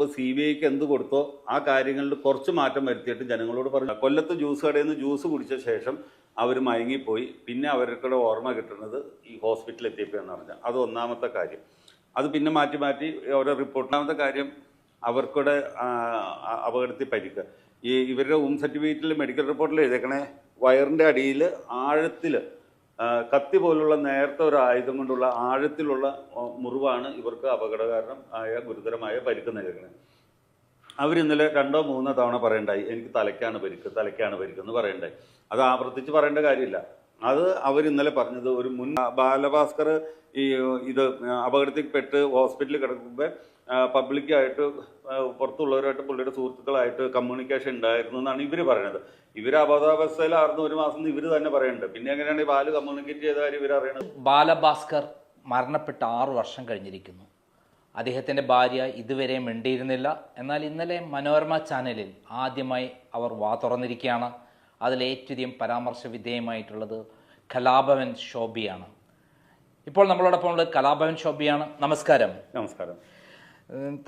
മുമ്പ് C B ഐക്ക് എന്ത് കൊടുത്തോ ആ കാര്യങ്ങളിൽ കുറച്ച് മാറ്റം വരുത്തിയിട്ട് ജനങ്ങളോട് പറഞ്ഞു. കൊല്ലത്ത് ജ്യൂസ് കടയിൽ നിന്ന് ജ്യൂസ് കുടിച്ച ശേഷം അവർ മയങ്ങിപ്പോയി. പിന്നെ അവരുടെ ഓർമ്മ കിട്ടുന്നത് ഈ ഹോസ്പിറ്റലിൽ എത്തിയപ്പോഴെന്ന് പറഞ്ഞാൽ. അത് ഒന്നാമത്തെ കാര്യം. അത് പിന്നെ മാറ്റി മാറ്റി ഓരോ റിപ്പോർട്ട്. ഒന്നാമത്തെ കാര്യം അവർക്കൂടെ അപകടത്തിൽ പരിക്ക്. ഈ ഇവരുടെ ഹോം സർട്ടിഫിക്കറ്റിൽ മെഡിക്കൽ റിപ്പോർട്ടിൽ എഴുതേക്കണേ വയറിന്റെ അടിയിൽ ആഴത്തിൽ കത്തി പോലുള്ള നേരത്തെ ഒരു ആയുധം കൊണ്ടുള്ള ആഴത്തിലുള്ള മുറിവാണ് ഇവർക്ക് അപകടകാരണം ആയ ഗുരുതരമായ പരിക്ക് നൽകുന്നത്. അവരിന്നലെ രണ്ടോ മൂന്നോ തവണ പറയണ്ടായി എനിക്ക് തലയ്ക്കാണ് പരിക്ക് തലയ്ക്കാണ് പരിക്ക് എന്ന് പറയണ്ടായി. അത് ആവർത്തിച്ച് പറയേണ്ട കാര്യമില്ല. അത് അവർ ഇന്നലെ പറഞ്ഞത് ഒരു മുൻ ബാലഭാസ്കർ ഈ ഇത് അപകടത്തിൽ പെട്ട് ഹോസ്പിറ്റലിൽ കിടക്കുമ്പോൾ പബ്ലിക്കായിട്ട് പുറത്തുള്ളവരായിട്ട് പുള്ളിയുടെ സുഹൃത്തുക്കളായിട്ട് കമ്മ്യൂണിക്കേഷൻ ഉണ്ടായിരുന്നു എന്നാണ് ഇവർ പറയുന്നത് ഇവർ അബോധാവസ്ഥയിലായിരുന്നു ഒരു മാസം ഇവർ തന്നെ പറയുന്നുണ്ട് പിന്നെ എങ്ങനെയാണ് ഈ ബാൽ കമ്മ്യൂണിക്കേറ്റ് ചെയ്ത കാര്യം ഇവർ അറിയണത്? ബാലഭാസ്കർ മരണപ്പെട്ട് ആറു വർഷം കഴിഞ്ഞിരിക്കുന്നു. അദ്ദേഹത്തിന്റെ ഭാര്യ ഇതുവരെ മിണ്ടിയിരുന്നില്ല. എന്നാൽ ഇന്നലെ മനോരമ ചാനലിൽ ആദ്യമായി അവർ വാ തുറന്നിരിക്കുകയാണ്. അതിൽ ഏറ്റവും പരാമർശ വിധേയമായിട്ടുള്ളത് കലാഭവൻ ശോഭിയാണ്. ഇപ്പോൾ നമ്മളോടൊപ്പം ഉള്ളത് കലാഭവൻ ശോഭിയാണ്. നമസ്കാരം. നമസ്കാരം.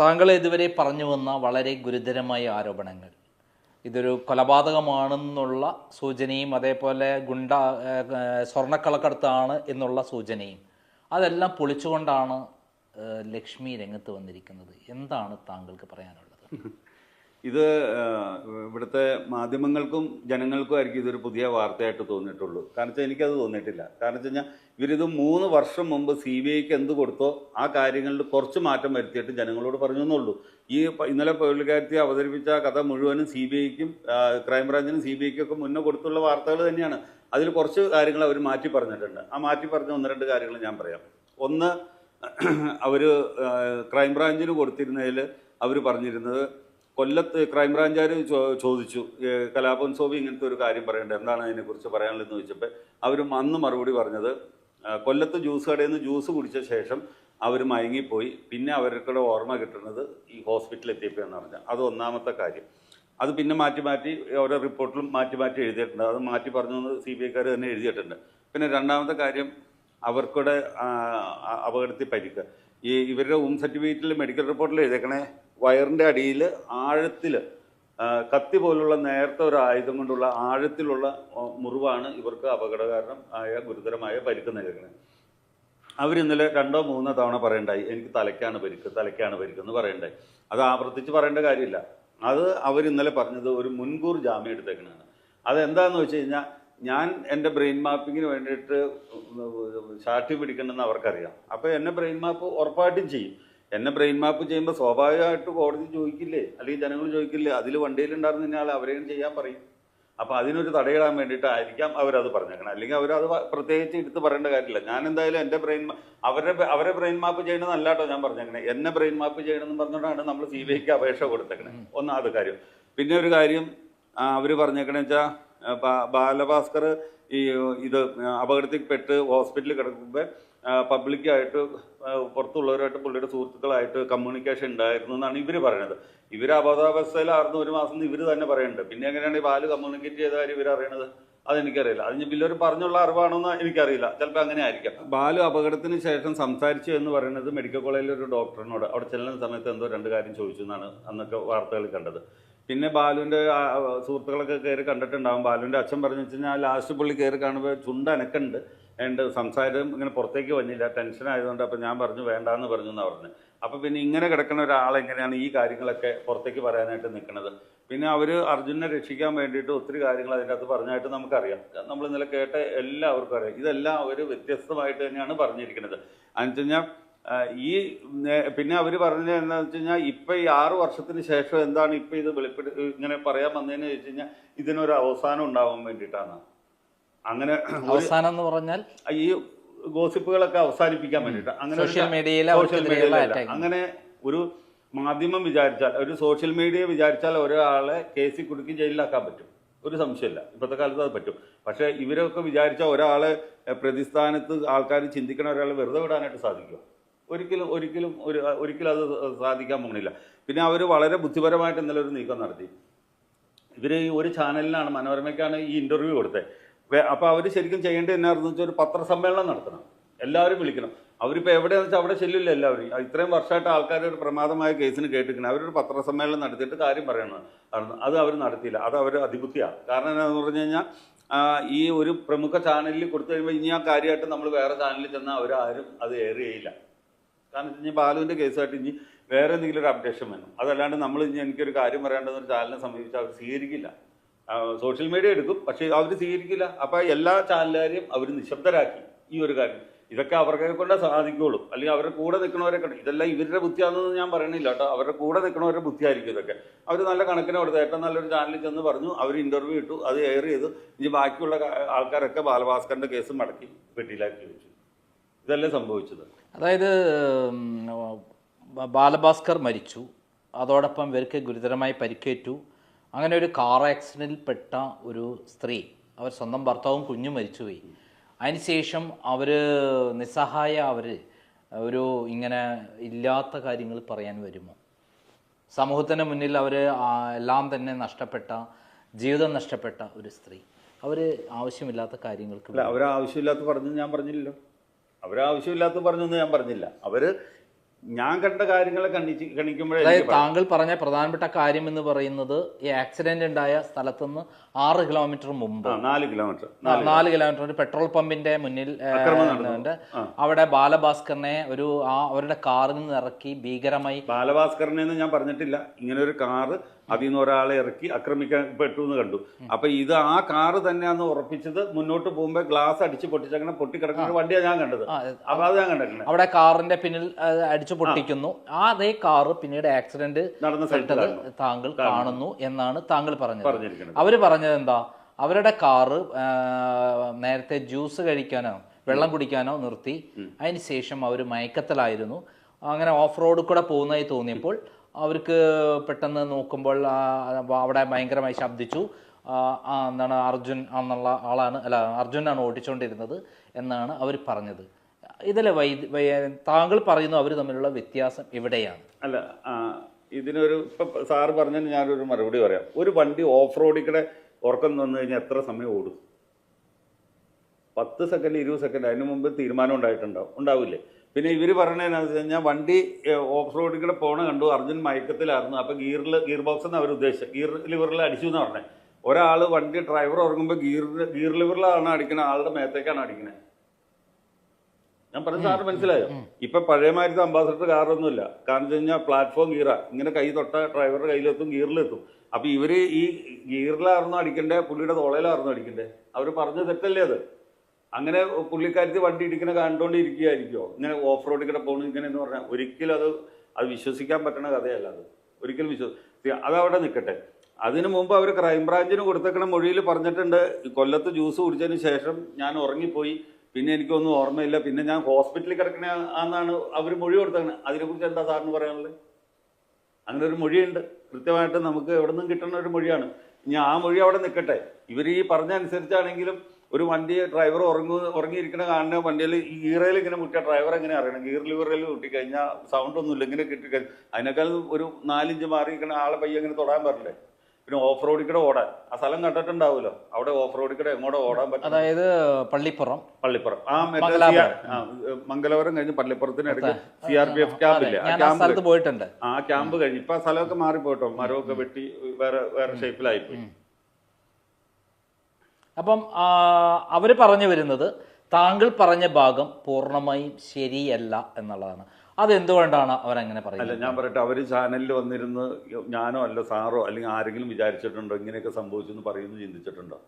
താങ്കൾ ഇതുവരെ പറഞ്ഞു വന്ന വളരെ ഗുരുതരമായ ആരോപണങ്ങൾ. ഇതൊരു കൊലപാതകമാണെന്നുള്ള സൂചനയും അതേപോലെ ഗുണ്ട സ്വർണക്കളക്കടത്താണ് എന്നുള്ള സൂചനയും. അതെല്ലാം പൊളിച്ചുകൊണ്ടാണ് ലക്ഷ്മി രംഗത്ത് വന്നിരിക്കുന്നത്. എന്താണ് താങ്കൾക്ക് പറയാനുള്ളത്? ഇത് ഇവിടുത്തെ മാധ്യമങ്ങൾക്കും ജനങ്ങൾക്കും ആയിരിക്കും ഇതൊരു പുതിയ വാർത്തയായിട്ട് തോന്നിയിട്ടുള്ളൂ. കാരണം വെച്ചാൽ എനിക്കത് തോന്നിയിട്ടില്ല. കാരണം വെച്ച് കഴിഞ്ഞാൽ ഇവരിത് മൂന്ന് വർഷം മുമ്പ് സി ബി ഐക്ക് എന്ത് കൊടുത്തോ ആ കാര്യങ്ങളിൽ കുറച്ച് മാറ്റം വരുത്തിയിട്ട് ജനങ്ങളോട് പറഞ്ഞു എന്നുള്ളൂ ഈ ഇന്നലെ പുള്ളിക്കാരത്തി അവതരിപ്പിച്ച കഥ മുഴുവനും സി ബി ഐക്കും ക്രൈംബ്രാഞ്ചിനും സി ബി ഐക്കും ഒക്കെ മുന്നേ കൊടുത്തുള്ള വാർത്തകൾ തന്നെയാണ്. അതിൽ കുറച്ച് കാര്യങ്ങൾ അവർ മാറ്റി പറഞ്ഞിട്ടുണ്ട്. ആ മാറ്റി പറഞ്ഞ ഒന്ന് രണ്ട് കാര്യങ്ങൾ ഞാൻ പറയാം. ഒന്ന് അവർ ക്രൈംബ്രാഞ്ചിന് കൊടുത്തിരുന്നതിൽ അവർ പറഞ്ഞിരുന്നത് കൊല്ലത്ത് ക്രൈംബ്രാഞ്ചുകാർ ചോദിച്ചു കലാപം സോബി ഇങ്ങനത്തെ ഒരു കാര്യം പറയേണ്ടത് എന്താണ് അതിനെക്കുറിച്ച് പറയാനുള്ളതെന്ന് ചോദിച്ചപ്പോൾ അവരും അന്ന് മറുപടി പറഞ്ഞത് കൊല്ലത്ത് ജ്യൂസ് കടയിൽ നിന്ന് ജ്യൂസ് കുടിച്ച ശേഷം അവർ മയങ്ങിപ്പോയി പിന്നെ അവരുടെ ഓർമ്മ കിട്ടുന്നത് ഈ ഹോസ്പിറ്റലിൽ എത്തിയപ്പോൾ എന്ന് പറഞ്ഞാൽ അത് ഒന്നാമത്തെ കാര്യം. അത് പിന്നെ മാറ്റി മാറ്റി ഓരോ റിപ്പോർട്ടിലും മാറ്റി മാറ്റി എഴുതിയിട്ടുണ്ട്. അത് മാറ്റി പറഞ്ഞു സി ബി ഐക്കാർ തന്നെ എഴുതിയിട്ടുണ്ട്. പിന്നെ രണ്ടാമത്തെ കാര്യം അവർക്കൂടെ അപകടത്തിൽ പരിക്ക്. ഈ ഇവരുടെ ഹോം സർട്ടിഫിക്കറ്റിൽ മെഡിക്കൽ റിപ്പോർട്ടിൽ എഴുതേക്കണേ വയറിന്റെ അടിയിൽ ആഴത്തിൽ കത്തി പോലുള്ള നേരത്തെ ഒരു ആയുധം കൊണ്ടുള്ള ആഴത്തിലുള്ള മുറിവാണ് ഇവർക്ക് അപകടകാരണം ആയ ഗുരുതരമായ പരിക്ക് നൽകുന്നത്. അവരിന്നലെ രണ്ടോ മൂന്നോ തവണ പറയണ്ടായി എനിക്ക് തലയ്ക്കാണ് പരിക്ക് തലയ്ക്കാണ് പരിക്ക് എന്ന് പറയണ്ടായി. അത് ആവർത്തിച്ച് പറയേണ്ട കാര്യമില്ല. അത് അവരിന്നലെ പറഞ്ഞത് ഒരു മുൻകൂർ ജാമ്യം എടുത്തേക്കണാണ് അതെന്താന്ന് വെച്ച് കഴിഞ്ഞാൽ ഞാൻ എന്റെ ബ്രെയിൻ മാപ്പിങ്ങിന് വേണ്ടിയിട്ട് ശാഠ്യം പിടിക്കണമെന്ന് അവർക്കറിയാം. അപ്പോൾ എന്നെ ബ്രെയിൻ മാപ്പ് ഉറപ്പായിട്ടും ചെയ്യും. എന്നെ ബ്രെയിൻ മാപ്പ് ചെയ്യുമ്പോൾ സ്വാഭാവികമായിട്ട് കോടതി ചോദിക്കില്ലേ? അല്ലെങ്കിൽ ജനങ്ങൾ ചോദിക്കില്ലേ? അതിൽ വണ്ടിയിലുണ്ടായിരുന്ന ഇന്നയാൾ അവരെയും ചെയ്യാൻ പറയും. അപ്പോൾ അതിനൊരു തടയിടാൻ വേണ്ടിയിട്ടായിരിക്കാം അവരത് പറഞ്ഞേക്കണം. അല്ലെങ്കിൽ അവരത് പ്രത്യേകിച്ച് എടുത്ത് പറയേണ്ട കാര്യമില്ല. ഞാൻ എന്തായാലും എന്റെ ബ്രെയിൻ അവരുടെ അവരെ ബ്രെയിൻ മാപ്പ് ചെയ്യണമെന്നല്ല കേട്ടോ ഞാൻ പറഞ്ഞേക്കണേ. എന്നെ ബ്രെയിൻ മാപ്പ് ചെയ്യണമെന്ന് പറഞ്ഞുകൊണ്ടാണ് നമ്മൾ സി ബി ഐക്ക് അപേക്ഷ കൊടുത്തേക്കണേ. ഒന്നാമത് കാര്യം. പിന്നെ ഒരു കാര്യം അവർ പറഞ്ഞേക്കണേ വെച്ചാൽ ബാലഭാസ്കർ ഈ ഇത് അപകടത്തിൽപ്പെട്ട് ഹോസ്പിറ്റലിൽ കിടക്കുമ്പോൾ പബ്ലിക്കായിട്ട് പുറത്തുള്ളവരായിട്ട് പുള്ളിയുടെ സുഹൃത്തുക്കളായിട്ട് കമ്മ്യൂണിക്കേഷൻ ഉണ്ടായിരുന്നു എന്നാണ് ഇവർ പറയുന്നത്. ഇവർ അബോധാവസ്ഥയിലായിരുന്നു ഒരു മാസം ഇവർ തന്നെ പറയുന്നുണ്ട്. പിന്നെ എങ്ങനെയാണ് ഈ പാൽ കമ്മ്യൂണിക്കേറ്റ് ചെയ്ത കാര്യം ഇവർ അറിയണത്? അതെനിക്കറിയില്ല. അതിന് ബില്ലൊരു പറഞ്ഞുള്ള അറിവാണോന്ന് എനിക്കറിയില്ല. ചിലപ്പോൾ അങ്ങനെ ആയിരിക്കാം. ബാലു അപകടത്തിന് ശേഷം സംസാരിച്ചു എന്ന് പറയുന്നത് മെഡിക്കൽ കോളേജിലെ ഒരു ഡോക്ടറിനോട് അവിടെ ചെല്ലുന്ന സമയത്ത് എന്തോ രണ്ട് കാര്യം ചോദിച്ചു എന്നാണ് അന്നൊക്കെ വാർത്തകളിൽ കണ്ടത്. പിന്നെ ബാലുവിന്റെ സുഹൃത്തുക്കളൊക്കെ കയറി കണ്ടിട്ടുണ്ടാവും. ബാലുവിന്റെ അച്ഛൻ പറഞ്ഞു വെച്ച് കഴിഞ്ഞാൽ ലാസ്റ്റ് പുള്ളി കയറി കാണുമ്പോൾ ചുണ്ട് അനക്കുണ്ട് എന്റെ സംസാരം ഇങ്ങനെ പുറത്തേക്ക് വന്നില്ല. ടെൻഷൻ ആയതുകൊണ്ട് അപ്പോൾ ഞാൻ പറഞ്ഞു വേണ്ടാന്ന് പറഞ്ഞു എന്നാണ് പറഞ്ഞു. അപ്പോൾ പിന്നെ ഇങ്ങനെ കിടക്കുന്ന ഒരാൾ എങ്ങനെയാണ് ഈ കാര്യങ്ങളൊക്കെ പുറത്തേക്ക് പറയാനായിട്ട് നിൽക്കുന്നത് പിന്നെ അവർ അർജുനെ രക്ഷിക്കാൻ വേണ്ടിയിട്ട് ഒത്തിരി കാര്യങ്ങൾ അതിന്റെ അകത്ത് പറഞ്ഞായിട്ട് നമുക്കറിയാം. നമ്മൾ ഇന്നലെ കേട്ട എല്ലാവർക്കും അറിയാം. ഇതെല്ലാം അവർ വ്യത്യസ്തമായിട്ട് തന്നെയാണ് പറഞ്ഞിരിക്കുന്നത്. അതെന്ന് വെച്ച് ഈ പിന്നെ അവർ പറഞ്ഞത് എന്താണെന്ന് വെച്ച് കഴിഞ്ഞാൽ ഇപ്പം ഈ ആറു വർഷത്തിന് ശേഷം എന്താണ് ഇപ്പം ഇത് വെളിപ്പെടുത്തി ഇങ്ങനെ പറയാൻ വന്നതെന്ന് ചോദിച്ചു കഴിഞ്ഞാൽ ഇതിനൊരു അവസാനം ഉണ്ടാവാൻ വേണ്ടിയിട്ടാണ്. അങ്ങനെ അവസാനം എന്ന് പറഞ്ഞാൽ ഈ ഗോസിപ്പുകളൊക്കെ അവസാനിപ്പിക്കാൻ വേണ്ടിയിട്ട് അങ്ങനെ സോഷ്യൽ മീഡിയയിൽ സോഷ്യൽ അങ്ങനെ ഒരു മാധ്യമം വിചാരിച്ചാൽ ഒരു സോഷ്യൽ മീഡിയ വിചാരിച്ചാൽ ഒരാളെ കേസിൽ കുടുക്കി ജയിലിലാക്കാൻ പറ്റും. ഒരു സംശയമില്ല. ഇപ്പോഴത്തെ കാലത്ത് അത് പറ്റും. പക്ഷേ ഇവരൊക്കെ വിചാരിച്ച ഒരാളെ പ്രതിസ്ഥാനത്ത് ആൾക്കാർ ചിന്തിക്കണ ഒരാളെ വെറുതെ വിടാനായിട്ട് സാധിക്കുമോ ഒരിക്കലും ഒരിക്കലും ഒരു ഒരിക്കലും അത് സാധിക്കാൻ പോകുന്നില്ല. പിന്നെ അവർ വളരെ ബുദ്ധിപരമായിട്ട് ഇന്നലെ ഒരു നീക്കം നടത്തി. ഇവർ ഈ ഒരു ചാനലിനാണ് മനോരമയ്ക്കാണ് ഈ ഇന്റർവ്യൂ കൊടുത്തത്. അപ്പോൾ അവർ ശരിക്കും ചെയ്യേണ്ടത് എന്നായിരുന്നു വെച്ചാൽ ഒരു പത്രസമ്മേളനം നടത്തണം. എല്ലാവരും വിളിക്കണം. അവരിപ്പോൾ എവിടെയാണെന്ന് വെച്ചാൽ അവിടെ ചെല്ലില്ല എല്ലാവരും. ഇത്രയും വർഷമായിട്ട് ആൾക്കാർ ഒരു പ്രമാദമായ കേസിന് കേട്ടിരിക്കണം. അവരൊരു പത്രസമ്മേളനം നടത്തിയിട്ട് കാര്യം പറയണം. അത് അവർ നടത്തിയില്ല. അത് അവർ അതിബുദ്ധിയാണ് കാരണം എന്താണെന്ന് പറഞ്ഞു കഴിഞ്ഞാൽ ഈ ഒരു പ്രമുഖ ചാനലിൽ കൊടുത്തു കഴിയുമ്പോൾ ഇനി ആ കാര്യമായിട്ട് നമ്മൾ വേറെ ചാനലിൽ ചെന്നാൽ അവരാരും അത് എയർ ചെയ്യില്ല. കാരണം വെച്ച് കഴിഞ്ഞാൽ ബാലുവിന്റെ കേസായിട്ട് ഇനി വേറെ എന്തെങ്കിലും ഒരു അപ്ഡേഷൻ വേണം. അതല്ലാണ്ട് നമ്മൾ ഇനി എനിക്കൊരു കാര്യം പറയേണ്ടത് ഒരു ചാനലിനെ സമീപിച്ചാൽ അവർ സ്വീകരിക്കില്ല. സോഷ്യൽ മീഡിയ എടുക്കും. പക്ഷേ അവർ സ്വീകരിക്കില്ല. അപ്പോൾ എല്ലാ ചാനലുകാരെയും അവർ നിശബ്ദരാക്കി ഈ ഒരു കാര്യം. ഇതൊക്കെ അവർക്ക് കൊണ്ട് സാധിക്കുള്ളൂ. അല്ലെങ്കിൽ അവരുടെ കൂടെ നിൽക്കണവരെ കണ്ടു ഇതെല്ലാം ഇവരുടെ ബുദ്ധിയാണെന്ന് ഞാൻ പറയണില്ല കേട്ടോ. അവരുടെ കൂടെ നിൽക്കുന്നവരുടെ ബുദ്ധിയായിരിക്കും ഇതൊക്കെ. അവർ നല്ല കണക്കിന് കൊടുത്ത് ഏറ്റവും നല്ലൊരു ചാനലിൽ ചെന്ന് പറഞ്ഞു അവർ ഇന്റർവ്യൂ ഇട്ടു അത് എയർ ചെയ്തു. ഇനി ബാക്കിയുള്ള ആൾക്കാരൊക്കെ ബാലഭാസ്കറിന്റെ കേസ് മടക്കി പെട്ടിയിലാക്കി വെച്ചു. ഇതല്ലേ സംഭവിച്ചത്. അതായത് ബാലഭാസ്കർ മരിച്ചു. അതോടൊപ്പം ഇവർക്ക് ഗുരുതരമായി പരിക്കേറ്റു. അങ്ങനെ ഒരു കാർ ആക്സിഡന്റിൽപ്പെട്ട ഒരു സ്ത്രീ. അവർ സ്വന്തം ഭർത്താവും കുഞ്ഞും മരിച്ചുപോയി. അതിനുശേഷം അവർ നിസ്സഹായ അവർ ഒരു ഇങ്ങനെ ഇല്ലാത്ത കാര്യങ്ങൾ പറയാൻ വരുമോ? സമൂഹത്തിന് മുന്നിൽ അവർ എല്ലാം തന്നെ നഷ്ടപ്പെട്ട ജീവിതം നഷ്ടപ്പെട്ട ഒരു സ്ത്രീ. അവർ ആവശ്യമില്ലാത്ത കാര്യങ്ങൾക്ക് അല്ല അവരാവശ്യമില്ലാത്ത പറഞ്ഞു ഞാൻ പറഞ്ഞില്ലല്ലോ. അവരാവശ്യമില്ലാത്ത പറഞ്ഞൊന്നും ഞാൻ പറഞ്ഞില്ല. അവർ ഞാൻ കണ്ട കാര്യങ്ങളെ കണിക്കുമ്പോഴേ താങ്കൾ പറഞ്ഞ പ്രധാനപ്പെട്ട കാര്യം എന്ന് പറയുന്നത് ഈ ആക്സിഡന്റ് ഉണ്ടായ സ്ഥലത്തുനിന്ന് ആറ് കിലോമീറ്റർ മുമ്പ്. നാല് കിലോമീറ്റർ നാല് കിലോമീറ്റർ ഒരു പെട്രോൾ പമ്പിന്റെ മുന്നിൽ. അവിടെ ബാലഭാസ്കറിനെ ഒരു ആ അവരുടെ കാറിൽ നിന്ന് ഇറക്കി ഭീകരമായി ബാലഭാസ്കറിനെന്ന് ഞാൻ പറഞ്ഞിട്ടില്ല. ഇങ്ങനെ ഒരു കാറ് അതിൽ നിന്ന് ഒരാളെ ഇറക്കി ആക്രമിക്കപ്പെട്ടു എന്ന് കണ്ടു. അപ്പൊ ഇത് ആ കാറ് തന്നെയാന്ന് ഉറപ്പിച്ചത് മുന്നോട്ട് പോകുമ്പോ ഗ്ലാസ് അടിച്ച് പൊട്ടിച്ചങ്ങനെ പൊട്ടിക്കിടക്കുന്ന ഒരു വണ്ടിയാണ് ഞാൻ കണ്ടത്. അപ്പൊ അത് ഞാൻ കണ്ടിട്ടുണ്ട്. അവിടെ കാറിന്റെ പിന്നിൽ അടിച്ചു പൊട്ടിക്കുന്നു. ആ. അതേ കാറ് പിന്നീട് ആക്സിഡന്റ് നടന്ന സ്ഥലത്ത് താങ്കൾ കാണുന്നു. എന്നാണ് താങ്കൾ പറഞ്ഞത്. അവർ പറഞ്ഞത് എന്താ? അവരുടെ കാറ് നേരത്തെ ജ്യൂസ് കഴിക്കാനോ വെള്ളം കുടിക്കാനോ നിർത്തി. അതിന് ശേഷം അവർ മയക്കത്തിലായിരുന്നു. അങ്ങനെ ഓഫ് റോഡ് കൂടെ പോകുന്നതായി തോന്നിയപ്പോൾ അവർക്ക് പെട്ടെന്ന് നോക്കുമ്പോൾ അവിടെ ഭയങ്കരമായി ശബ്ദിച്ചു. എന്താണ് അർജുൻ എന്നുള്ള ആളാണ് അല്ല അർജുനാണ് ഓടിച്ചുകൊണ്ടിരുന്നത് എന്നാണ് അവർ പറഞ്ഞത്. ഇതിലെ വൈ- താങ്കൾ പറയുന്നു അവർ തമ്മിലുള്ള വ്യത്യാസം എവിടെയാണ് അല്ല ഇതിനൊരു ഇപ്പൊ സാറ് പറഞ്ഞതിന് ഞാനൊരു മറുപടി പറയാം. ഒരു വണ്ടി ഓഫ് റോഡിൽ കൂടെ ഉറക്കം വന്നു കഴിഞ്ഞാൽ എത്ര സമയം ഓടും? പത്ത് സെക്കൻഡ് ഇരുപത് സെക്കൻഡ് അതിന് മുമ്പ് തീരുമാനം ഉണ്ടായിട്ടുണ്ടാവും ഉണ്ടാവില്ലേ? പിന്നെ ഇവർ പറയണതെന്നു വെച്ച് കഴിഞ്ഞാൽ വണ്ടി ഓഫ് റോഡിൽ കൂടെ പോണ കണ്ടു അർജുൻ മയക്കത്തിലായിരുന്നു. അപ്പോൾ ഗിയറിൽ ഗിയർ ബോക്സ് എന്ന് അവർ ഉദ്ദേശിച്ചത് ഗിയർ ലിവറിൽ അടിച്ചു എന്ന് പറഞ്ഞത് ഒരാൾ വണ്ടി ഡ്രൈവർ ഉറങ്ങുമ്പോൾ ഗിയർ ഗിയർ ലിവറിലാണ് അടിക്കുന്നത് ആളുടെ മേത്തേക്കാണ് അടിക്കുന്നത് ഞാൻ പറഞ്ഞ സാറ് മനസ്സിലായോ? ഇപ്പൊ പഴയമാരത്തെ അംബാസഡർ കാറൊന്നുമില്ല. കാരണം വെച്ച് കഴിഞ്ഞാൽ പ്ലാറ്റ്ഫോം ഗിയറാ. ഇങ്ങനെ കൈ തൊട്ട ഡ്രൈവറുടെ കയ്യിലെത്തും ഗിയറിലെത്തും. അപ്പൊ ഇവർ ഈ ഗിയറിലായിരുന്നു അടിക്കണ്ടേ പുള്ളിയുടെ തോളയിലായിരുന്നു അടിക്കണ്ടേ? അവർ പറഞ്ഞ തെറ്റല്ലേ അത്? അങ്ങനെ പുള്ളിക്കാരത്തി വണ്ടി ഇടിക്കണ കണ്ടുകൊണ്ടിരിക്കുകയായിരിക്കുമോ ഇങ്ങനെ ഓഫ് റോഡിൽ കൂടെ പോകണം ഇങ്ങനെ എന്ന് പറഞ്ഞാൽ ഒരിക്കലും അത് അത് വിശ്വസിക്കാൻ പറ്റണ കഥയല്ല അത്. ഒരിക്കലും വിശ്വസി അതവിടെ നിൽക്കട്ടെ അതിനു മുമ്പ് അവർ ക്രൈംബ്രാഞ്ചിന് കൊടുത്തേക്കണ മൊഴിയിൽ പറഞ്ഞിട്ടുണ്ട് കൊല്ലത്ത് ജ്യൂസ് കുടിച്ചതിന് ശേഷം ഞാൻ ഉറങ്ങിപ്പോയി പിന്നെ എനിക്കൊന്നും ഓർമ്മയില്ല പിന്നെ ഞാൻ ഹോസ്പിറ്റലിൽ കിടക്കണ ആണെന്നാണ് അവർ മൊഴി കൊടുത്തേക്കണത് അതിനെക്കുറിച്ച് എന്താ സാറിന് പറയാനുള്ളത്? അങ്ങനെ ഒരു മൊഴിയുണ്ട്. കൃത്യമായിട്ട് നമുക്ക് എവിടെ നിന്നും കിട്ടുന്ന ഒരു മൊഴിയാണ്. ഇനി ആ മൊഴി അവിടെ നിൽക്കട്ടെ ഇവർ ഈ പറഞ്ഞ അനുസരിച്ചാണെങ്കിലും ഒരു വണ്ടി ഡ്രൈവർ ഉറങ്ങു ഉറങ്ങിയിരിക്കണ കാണുന്ന വണ്ടിയിൽ ഈ ഗീറയിൽ ഇങ്ങനെ മുട്ടിയ ഡ്രൈവർ എങ്ങനെ അറിയണം? ഗീർ ലിവറിൽ മുട്ടിക്കഴിഞ്ഞാൽ സൗണ്ട് ഒന്നുമില്ല. ഇങ്ങനെ കിട്ടിക്കഴിഞ്ഞാൽ അതിനേക്കാൾ ഒരു നാലിഞ്ച് മാറിയിരിക്കണ ആളെ പയ്യെ ഇങ്ങനെ തൊടാൻ പറ്റില്ലേ? പിന്നെ ഓഫ് റോഡിൽ കൂടെ ഓടാൻ. ആ സ്ഥലം കണ്ടിട്ടുണ്ടാവുമല്ലോ. അവിടെ ഓഫ് റോഡിൽ കൂടെ എങ്ങോട്ട് ഓടാൻ പറ്റും. അതായത് പള്ളിപ്പുറം. പള്ളിപ്പുറം. ആ മംഗലാപുരം. കഴിഞ്ഞ് പള്ളിപ്പുറത്തിനിടയ്ക്ക് സി ആർ പി എഫ് ക്യാമ്പില്ലേ ആ ക്യാമ്പ് പോയിട്ടുണ്ട്. ആ ക്യാമ്പ് കഴിഞ്ഞ്. ഇപ്പൊ ആ സ്ഥലമൊക്കെ മാറിപ്പോട്ടോ മരമൊക്കെ വെട്ടി വേറെ വേറെ ഷേപ്പിലായിപ്പോയി അപ്പം അവർ പറഞ്ഞു വരുന്നത് താങ്കൾ പറഞ്ഞ ഭാഗം പൂർണമായും ശരിയല്ല എന്നുള്ളതാണ്. അതെന്തുകൊണ്ടാണ് അവരങ്ങനെ അല്ല പറയുന്നത് ഞാൻ പറയട്ടെ അവർ ചാനലിൽ വന്നിരുന്ന് ഞാനോ അല്ല സാറോ അല്ലെങ്കിൽ ആരെങ്കിലും വിചാരിച്ചിട്ടുണ്ടോ ഇങ്ങനെയൊക്കെ സംഭവിച്ചു എന്ന് പറയുന്നു ചിന്തിച്ചിട്ടുണ്ടോ?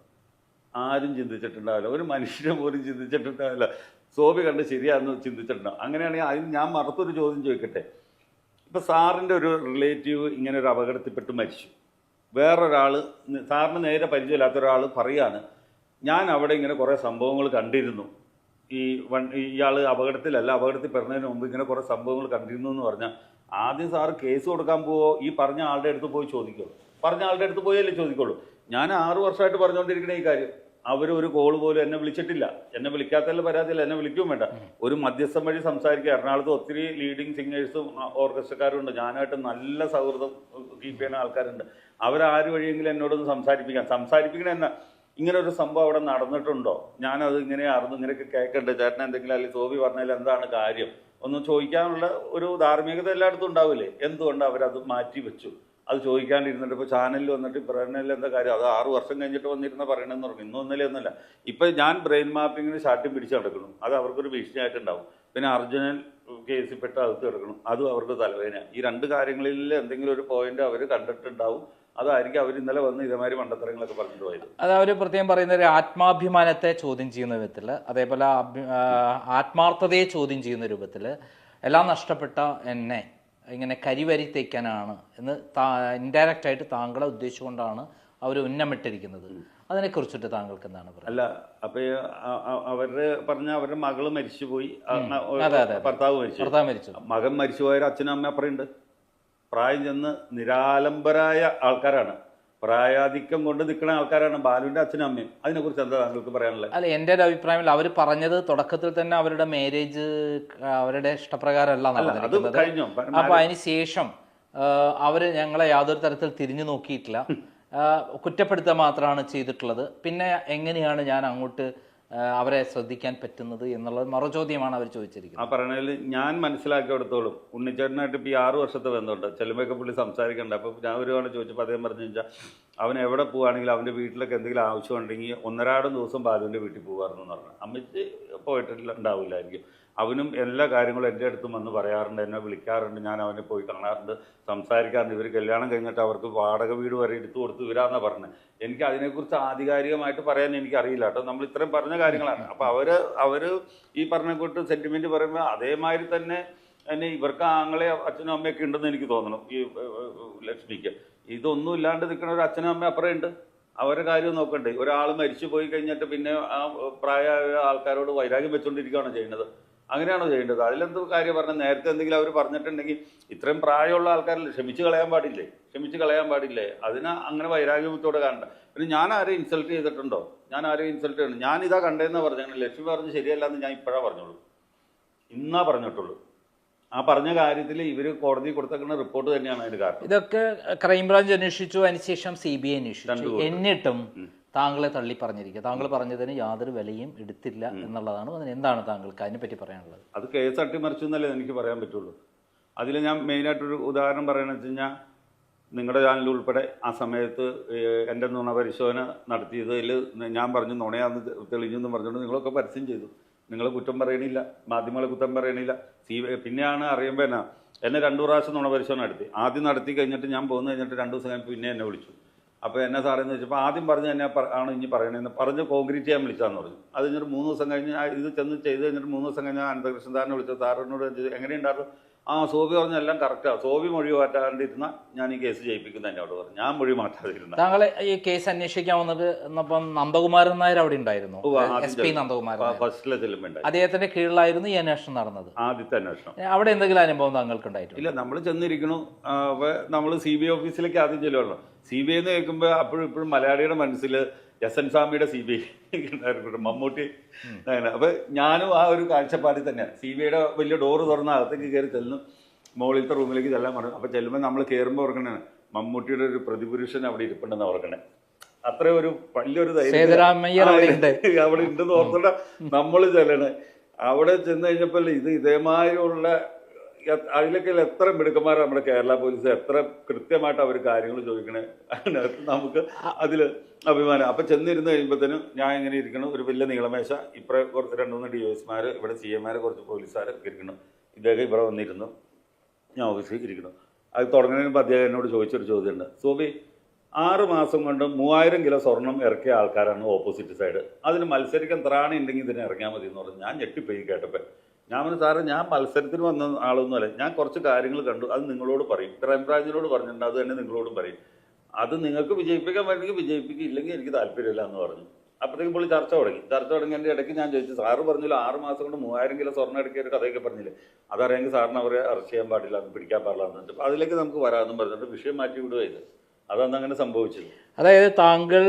ആരും ചിന്തിച്ചിട്ടുണ്ടാവില്ല. ഒരു മനുഷ്യനെ പോലും ചിന്തിച്ചിട്ടുണ്ടാവില്ല. സോഫി കണ്ട് ശരിയാണെന്ന് ചിന്തിച്ചിട്ടുണ്ടോ? അങ്ങനെയാണെങ്കിൽ അതിന് ഞാൻ മറുത്തൊരു ചോദ്യം ചോദിക്കട്ടെ. ഇപ്പം സാറിന്റെ ഒരു റിലേറ്റീവ് ഇങ്ങനെ ഒരു അപകടത്തിൽപ്പെട്ട് മരിച്ചു. വേറൊരാൾ സാറിന് നേരെ പരിചയമില്ലാത്ത ഒരാൾ പറയാണ് ഞാൻ അവിടെ ഇങ്ങനെ കുറേ സംഭവങ്ങൾ കണ്ടിരുന്നു. ഈ വൺ ഇയാൾ അപകടത്തിലല്ല അപകടത്തിൽ പെടുന്നതിന് മുമ്പ് ഇങ്ങനെ കുറേ സംഭവങ്ങൾ കണ്ടിരുന്നു എന്ന് പറഞ്ഞാൽ ആദ്യം സാറ് കേസ് കൊടുക്കാൻ പോവോ? ഈ പറഞ്ഞ ആളുടെ അടുത്ത് പോയി ചോദിക്കുള്ളൂ പറഞ്ഞ ആളുടെ അടുത്ത് പോയല്ലേ ചോദിക്കുള്ളൂ ഞാൻ ആറു വർഷമായിട്ട് പറഞ്ഞുകൊണ്ടിരിക്കുന്ന ഈ കാര്യം. അവർ ഒരു കോൾ പോലും എന്നെ വിളിച്ചിട്ടില്ല. എന്നെ വിളിക്കാത്തല്ല പരാതിയില്ല എന്നെ വിളിക്കുകയും വേണ്ട. ഒരു മധ്യസ്ഥം വഴി സംസാരിക്കുക. എറണാകുളത്ത് ഒത്തിരി ലീഡിങ് സിംഗേഴ്സും ഓർക്കസ്ട്രക്കാരും ഉണ്ട് ഞാനായിട്ട് നല്ല സൗഹൃദം കീപ്പ് ചെയ്യുന്ന ആൾക്കാരുണ്ട്. അവരാരും വഴിയെങ്കിലും എന്നോടൊന്ന് സംസാരിപ്പിക്കാം. സംസാരിപ്പിക്കണ എന്നാ ഇങ്ങനെ ഒരു സംഭവം അവിടെ നടന്നിട്ടുണ്ടോ? ഞാനത് ഇങ്ങനെ അറിഞ്ഞു ഇങ്ങനെയൊക്കെ കേൾക്കണ്ടേ ചേട്ടൻ എന്തെങ്കിലും അല്ലെങ്കിൽ സോബി പറഞ്ഞാൽ എന്താണ് കാര്യം? ഒന്ന് ചോദിക്കാനുള്ള ഒരു ധാർമ്മികത എല്ലായിടത്തും ഉണ്ടാവില്ലേ? എന്തുകൊണ്ട് അവരത് മാറ്റി വെച്ചു? അത് ചോദിക്കാണ്ടിരുന്നിട്ട് ഇപ്പോൾ ചാനലിൽ വന്നിട്ട് ബ്രെയിനിൽ എന്താ കാര്യം? അത് ആറു വർഷം കഴിഞ്ഞിട്ട് വന്നിരുന്ന പറയണമെന്ന് പറഞ്ഞു. ഇന്നും ഒന്നല്ലേ ഒന്നുമില്ല. ഇപ്പം ഞാൻ ബ്രെയിൻ മാപ്പിങ്ങിന് ഷാട്ടി പിടിച്ച് നടക്കണം അത് അവർക്കൊരു ഭീഷണിയായിട്ടുണ്ടാവും. പിന്നെ അർജുനൻ കേസിൽപ്പെട്ട് അകത്ത് കിടക്കണം അതും അവർക്ക് തലവേദന ഈ രണ്ട് കാര്യങ്ങളിൽ എന്തെങ്കിലും ഒരു പോയിന്റ് അവർ കണ്ടിട്ടുണ്ടാവും. അതായിരിക്കും അവർ ഇന്നലെ വന്ന് ഇതേമാതിരി മണ്ടത്തരങ്ങളൊക്കെ പറഞ്ഞിട്ട് പോയത്. അത് അവർ പ്രത്യേകം പറയുന്ന ഒരു ആത്മാഭിമാനത്തെ ചോദ്യം ചെയ്യുന്ന വിധത്തിൽ അതേപോലെ ആത്മാർത്ഥതയെ ചോദ്യം ചെയ്യുന്ന രൂപത്തിൽ എല്ലാം നഷ്ടപ്പെട്ട എന്നെ ഇങ്ങനെ കരിവരി തേക്കാനാണ് എന്ന് ഇൻഡയറക്റ്റ് ആയിട്ട് താങ്കളെ ഉദ്ദേശിച്ചുകൊണ്ടാണ് അവർ ഉന്നമിട്ടിരിക്കുന്നത്. അതിനെ കുറിച്ചിട്ട് താങ്കൾക്ക് എന്താണ് പറയുന്നത് അല്ല അപ്പൊ ഈ അ- അ- അവർ പറഞ്ഞ അവരുടെ മകൾ മരിച്ചുപോയി. ഭർത്താവ് മരിച്ചു. മകൻ മരിച്ചുപോയ അച്ഛനും അമ്മ അപ്പുറമുണ്ട് പ്രായം ചെന്ന് നിരാലംബരായ ആൾക്കാരാണ്. പ്രായാധിക്യം കൊണ്ട് നിൽക്കുന്ന ആൾക്കാരാണ് ബാലുവിന്റെ അച്ഛനും അമ്മയും. അതിനെക്കുറിച്ച് എന്താ താങ്കൾക്ക് പറയാനുള്ളത്? അല്ല എന്റെ ഒരു അഭിപ്രായത്തിൽ അവർ പറഞ്ഞത് തുടക്കത്തിൽ തന്നെ അവരുടെ മാരേജ് അവരുടെ ഇഷ്ടപ്രകാരമല്ല കഴിഞ്ഞോ? അപ്പൊ അതിന് ശേഷം ആ, അവർ ഞങ്ങളെ യാതൊരു തരത്തിൽ തിരിഞ്ഞു നോക്കിയിട്ടില്ല. കുറ്റപ്പെടുത്തുക മാത്രമാണ് ചെയ്തിട്ടുള്ളത്. പിന്നെ എങ്ങനെയാണ് ഞാൻ അങ്ങോട്ട് അവരെ ശ്രദ്ധിക്കാൻ പറ്റുന്നത് എന്നുള്ളത് മറുചോദ്യമാണ് അവർ ചോദിച്ചിരിക്കുന്നത്. ആ പറഞ്ഞതിൽ ഞാൻ മനസ്സിലാക്കിയെടുത്തോളും. ഉണ്ണിച്ചേട്ടനായിട്ട് ഇപ്പോൾ ഈ ആറു വർഷത്തെ ബന്ധമുണ്ട്. ചെല്ലുമ്പോഴൊക്കെ പുള്ളി സംസാരിക്കണ്ട. അപ്പോൾ ഞാൻ ഒരു തവണ ചോദിച്ചപ്പോൾ അദ്ദേഹം പറഞ്ഞു വെച്ചാൽ അവൻ എവിടെ പോവുകയാണെങ്കിലും അവന്റെ വീട്ടിലൊക്കെ എന്തെങ്കിലും ആവശ്യമുണ്ടെങ്കിൽ ഒന്നരാടം ദിവസം ബാലുവിന്റെ വീട്ടിൽ എന്ന് പറഞ്ഞു. അമ്മച്ചി പോയിട്ടില്ല ഉണ്ടാവില്ലായിരിക്കും. അവനും എല്ലാ കാര്യങ്ങളും എന്റെ അടുത്തും വന്ന് പറയാറുണ്ട് എന്നെ വിളിക്കാറുണ്ട് ഞാൻ അവനെ പോയി കാണാറുണ്ട് സംസാരിക്കാറുണ്ട്. ഇവർ കല്യാണം കഴിഞ്ഞിട്ട് അവർക്ക് വാടക വീട് വരെ എടുത്തു കൊടുത്ത് ഇവരാന്നാ പറഞ്ഞത്. എനിക്ക് അതിനെക്കുറിച്ച് ആധികാരികമായിട്ട് പറയാൻ എനിക്ക് അറിയില്ല കേട്ടോ. നമ്മൾ ഇത്രയും പറഞ്ഞ കാര്യങ്ങളാണ്. അപ്പോൾ അവർ അവർ ഈ പറഞ്ഞ കൂട്ട് സെന്റിമെന്റ് പറയുമ്പോൾ അതേമാതിരി തന്നെ എന്നെ ഇവർക്ക് ആങ്ങളെ അച്ഛനും അമ്മയൊക്കെ ഉണ്ടെന്ന് എനിക്ക് തോന്നണം. ഈ ലക്ഷ്മിക്ക്. ഇതൊന്നും ഇല്ലാണ്ട് നിൽക്കുന്ന ഒരു അച്ഛനും അമ്മയും അപ്പുറം ഉണ്ട്. അവരുടെ കാര്യം നോക്കണ്ടേ. ഒരാൾ മരിച്ചു പോയി കഴിഞ്ഞിട്ട് പിന്നെ ആ പ്രായമായ ആൾക്കാരോട് വൈരാഗ്യം വെച്ചുകൊണ്ടിരിക്കുകയാണ് ചെയ്യുന്നത്. അങ്ങനെയാണോ ചെയ്യേണ്ടത്? അതിലെന്ത് കാര്യം പറഞ്ഞാൽ നേരത്തെ എന്തെങ്കിലും അവർ പറഞ്ഞിട്ടുണ്ടെങ്കിൽ ഇത്രയും പ്രായമുള്ള ആൾക്കാരല്ലേ? ക്ഷമിച്ച് കളയാൻ പാടില്ലേ? ക്ഷമിച്ച് കളയാൻ പാടില്ലേ? അതിന് അങ്ങനെ വൈരാഗ്യത്തോടെ കാണണ്ട. പിന്നെ ഞാൻ ആരെയും ഇൻസൾട്ട് ചെയ്തിട്ടുണ്ടോ? ഞാൻ ആരെയും ഇൻസൾട്ട് ചെയ്യണം ഞാൻ ഇതാ കണ്ടതെന്ന് പറഞ്ഞു ലക്ഷ്മി പറഞ്ഞ് ശരിയല്ല എന്ന് ഞാൻ ഇപ്പോഴാണ് പറഞ്ഞോളൂ ഇന്നാ പറഞ്ഞിട്ടുള്ളൂ. ആ പറഞ്ഞ കാര്യത്തിൽ ഇവർ കോടതി കൊടുത്തേക്കുന്ന റിപ്പോർട്ട് തന്നെയാണ് അതിന് കാരണം. ഇതൊക്കെ ക്രൈംബ്രാഞ്ച് അന്വേഷിച്ചു അതിനുശേഷം സി ബി ഐ അന്വേഷിച്ചു. എന്നിട്ടും താങ്കളെ തള്ളി പറഞ്ഞിരിക്കുക. താങ്കൾ പറഞ്ഞതിന് യാതൊരു വിലയും എടുത്തില്ല എന്നുള്ളതാണ് അതിന് എന്താണ് താങ്കൾക്ക് അതിനെപ്പറ്റി പറയാനുള്ളത്? അത് കെ എസ് ആർ ടി മറിച്ചു എന്നല്ലേ എനിക്ക് പറയാൻ പറ്റുള്ളൂ. അതിൽ ഞാൻ മെയിനായിട്ടൊരു ഉദാഹരണം പറയണമെന്ന് വെച്ച് കഴിഞ്ഞാൽ നിങ്ങളുടെ ചാനൽ ഉൾപ്പെടെ ആ സമയത്ത് എന്റെ നുണ പരിശോധന നടത്തിയതിൽ ഞാൻ പറഞ്ഞു നുണയാന്ന് തെളിഞ്ഞു എന്ന് പറഞ്ഞുകൊണ്ട് നിങ്ങളൊക്കെ പരസ്യം ചെയ്തു. നിങ്ങൾ കുറ്റം പറയണില്ല മാധ്യമങ്ങളെ കുറ്റം പറയണില്ല. സി പിന്നെയാണ് അറിയുമ്പോൾ എന്നാ എന്നെ രണ്ടു പ്രാവശ്യം നുണ പരിശോധന നടത്തി. ആദ്യം നടത്തി കഴിഞ്ഞിട്ട് ഞാൻ പോകുന്ന കഴിഞ്ഞിട്ട് രണ്ട് ദിവസം കഴിഞ്ഞ് പിന്നെ എന്നെ വിളിച്ചു. അപ്പോൾ എന്നെ സാറേന്ന് വെച്ചപ്പോൾ ആദ്യം പറഞ്ഞ് എന്നെ ആണ് ഇനി പറയണതെന്ന് പറഞ്ഞ് കോൺക്രീറ്റ് ചെയ്യാൻ വിളിച്ചാന്ന് പറഞ്ഞു. അത് കഴിഞ്ഞിട്ട് മൂന്ന് ദിവസം കഴിഞ്ഞ് ഇത് ചെന്ന് ചെയ്ത് കഴിഞ്ഞിട്ട് മൂന്ന് ദിവസം കഴിഞ്ഞ് അനന്തകൃഷ്ണൻ സാറിനെ വിളിച്ചു സാറിനോട് എങ്ങനെയുണ്ടായിരുന്നു ആ സോബി പറഞ്ഞ എല്ലാം കറക്റ്റാണ് സോബി മൊഴി മാറ്റാണ്ടിരുന്ന ഞാൻ ഈ കേസ് ജയിപ്പിക്കുന്ന എന്നോട് പറഞ്ഞു. ഞാൻ മൊഴി മാറ്റാതിരുന്ന. താങ്കൾ ഈ കേസ് അന്വേഷിക്കാൻ വന്നത് നന്ദകുമാരൻ നായർ അവിടെ ഉണ്ടായിരുന്നു. S P Nandakumaran. ഫസ്റ്റിലെ അദ്ദേഹത്തിന്റെ കീഴിലായിരുന്നു ഈ അന്വേഷണം നടന്നത്. ആദ്യത്തെ അന്വേഷണം. അവിടെ എന്തെങ്കിലും അനുഭവം താങ്കൾക്ക് ഉണ്ടായിട്ടില്ല ഇല്ല നമ്മൾ ചെന്നിരിക്കണു. നമ്മൾ സി ബി ഐ ഓഫീസിലേക്ക് ആദ്യം ചെല്ലുവാണല്ലോ. സി ബി ഐ എന്ന് കേൾക്കുമ്പോൾ അപ്പോഴും ഇപ്പോഴും മലയാളിയുടെ മനസ്സിൽ എസ് എൻ സ്വാമിയുടെ സി ബി ഐ ഉണ്ടായിരുന്നു മമ്മൂട്ടി അങ്ങനെ. അപ്പൊ ഞാനും ആ ഒരു കാഴ്ചപ്പാടിൽ തന്നെയാണ് സി ബി ഐയുടെ വലിയ ഡോറ് തുറന്ന അകത്തേക്ക് കയറി ചെല്ലുന്നു മുകളിലത്തെ റൂമിലേക്ക് ചെല്ലാൻ പറഞ്ഞു. അപ്പൊ ചെല്ലുമ്പോൾ നമ്മൾ കയറുമ്പോൾ ഓർക്കണേ മമ്മൂട്ടിയുടെ ഒരു പ്രതിപുരുഷൻ അവിടെ ഇരിപ്പുണ്ടെന്ന് ഓർക്കണേ. അത്ര ഒരു വലിയൊരു ധൈര്യം അവിടെ ഉണ്ട്. അവിടെ ഉണ്ടെന്ന് ഓർത്തിട്ട് നമ്മൾ ചെല്ലണേ. അവിടെ ചെന്ന് കഴിഞ്ഞപ്പോൾ ഇത് ഇതേമാതിരിയുള്ള അതിലൊക്കെ എത്ര മിടുക്കന്മാർ നമ്മുടെ കേരള പോലീസ് എത്ര കൃത്യമായിട്ട് അവർ കാര്യങ്ങൾ ചോദിക്കണേ. നമുക്ക് അതിൽ അഭിമാനം. അപ്പൊ ചെന്നിരുന്ന് കഴിയുമ്പോഴത്തേനും ഞാൻ ഇങ്ങനെ ഇരിക്കണം. ഒരു വലിയ നീളമേശ. ഇപ്പറേ കുറച്ച് രണ്ട് മൂന്ന് ഡി എസ്മാർ ഇവിടെ സി എമാർ കുറച്ച് പോലീസുകാർ ഇരിക്കണം. ഇദ്ദേഹം ഇവിടെ വന്നിരുന്നു. ഞാൻ ഓഫീസിൽ ഇരിക്കണം അത് തുടങ്ങുന്നതിന് മുമ്പ് അദ്ദേഹം എന്നോട് ചോദിച്ചൊരു ചോദ്യമുണ്ട്. സോബി ആറ് മാസം കൊണ്ട് മൂവായിരം കിലോ സ്വർണം ഇറക്കിയ ആൾക്കാരാണ് ഓപ്പോസിറ്റ് സൈഡ്. അതിന് മത്സരിക്കാൻ ത്രാണി ഉണ്ടെങ്കിൽ ഇതിനെ ഇറങ്ങിയാൽ മതി എന്ന് പറഞ്ഞു. ഞാൻ ഞെട്ടിപ്പോയി കേട്ടപ്പോൾ ഞാൻ പറഞ്ഞു സാറേ ഞാൻ മത്സരത്തിന് വന്ന ആളൊന്നുമല്ല ഞാൻ കുറച്ച് കാര്യങ്ങൾ കണ്ടു. അത് നിങ്ങളോട് പറയും. ക്രൈംബ്രാഞ്ചിനോട് പറഞ്ഞിട്ടുണ്ട്. അത് തന്നെ നിങ്ങളോടും പറയും. അത് നിങ്ങൾക്ക് വിജയിപ്പിക്കാൻ വേണമെങ്കിൽ വിജയിപ്പിക്കുക ഇല്ലെങ്കിൽ എനിക്ക് താല്പര്യമില്ല എന്ന് പറഞ്ഞു. അപ്പോഴത്തേക്കും പുള്ളി ചർച്ച തുടങ്ങി. ചർച്ച തുടങ്ങിയതിന്റെ ഇടയ്ക്ക് ഞാൻ ചോദിച്ചു സാറ് പറഞ്ഞില്ല ആറ് മാസം കൊണ്ട് മൂവായിരം കിലോ സ്വർണം എടുക്കിയ ഒരു കഥയൊക്കെ പറഞ്ഞില്ലേ? അതറിയാമെങ്കിൽ സാറിന് അവരെ അറസ്റ്റ് ചെയ്യാൻ പാടില്ല എന്ന് പിടിക്കാൻ പാടില്ല എന്നിട്ട് അതിലേക്ക് നമുക്ക് വരാമെന്നും പറഞ്ഞിട്ട് വിഷയം മാറ്റി വിടുകയായിരുന്നു അതന്ന് അങ്ങനെ സംഭവിച്ചത്? അതായത് താങ്കൾ